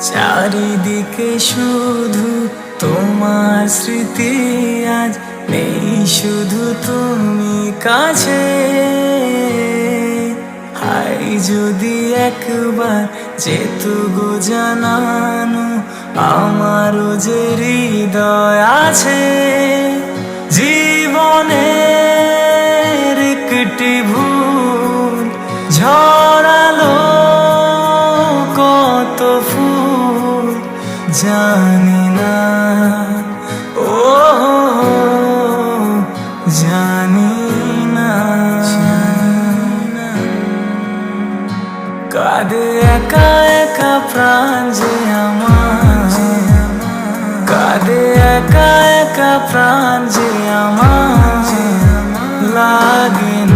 চারিদিকে শুধু তোমার স্মৃতি আজ নেই, শুধু তুমি কাছে। হাই, যদি একবার যেত গো জানানো, আমারও যে হৃদয় আছে। জীবনের একটি ভুল, ঝরালো কত ফুল। জানি না। ও, জানি না। কাঁদে একা একা প্রাণ যে আমার। কাঁদে একা একা প্রাণ যে আমার। লাগে না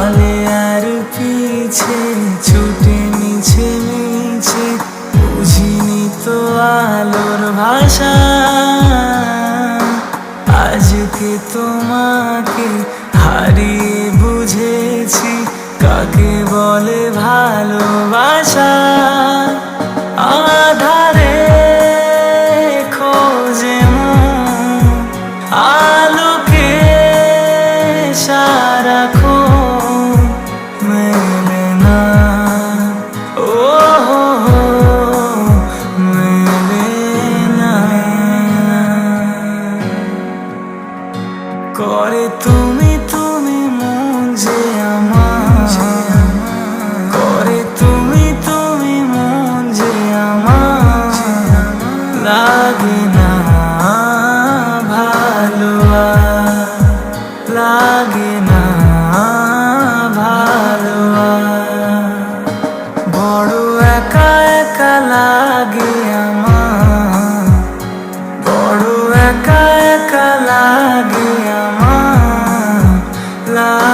আলে আর পিছে ছুটে মিছে মিছে বুঝিনি তো আলোর ভাষা। আজকে তোমাকে হারিয়ে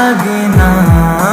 লাগে না।